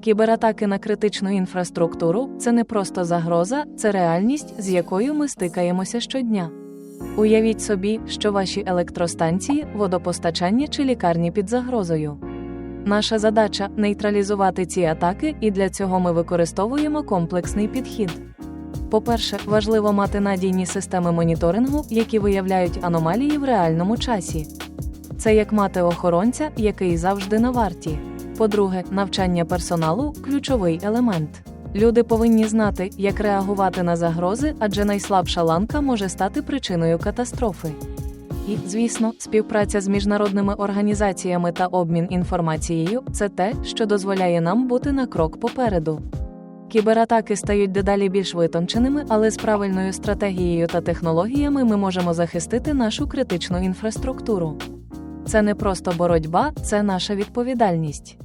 Кібератаки на критичну інфраструктуру це не просто загроза, це реальність, з якою ми стикаємося щодня. Уявіть собі, що ваші електростанції, водопостачання чи лікарні під загрозою. Наша задача нейтралізувати ці атаки, і для цього ми використовуємо комплексний підхід. По-перше, важливо мати надійні системи моніторингу, які виявляють аномалії в реальному часі. Це як мати охоронця, який завжди на варті. По-друге, навчання персоналу ключовий елемент. Люди повинні знати, як реагувати на загрози, адже найслабша ланка може стати причиною катастрофи. І, звісно, співпраця з міжнародними організаціями та обмін інформацією це те, що дозволяє нам бути на крок попереду. Кібератаки стають дедалі більш витонченими, але з правильною стратегією та технологіями ми можемо захистити нашу критичну інфраструктуру. Це не просто боротьба, це наша відповідальність.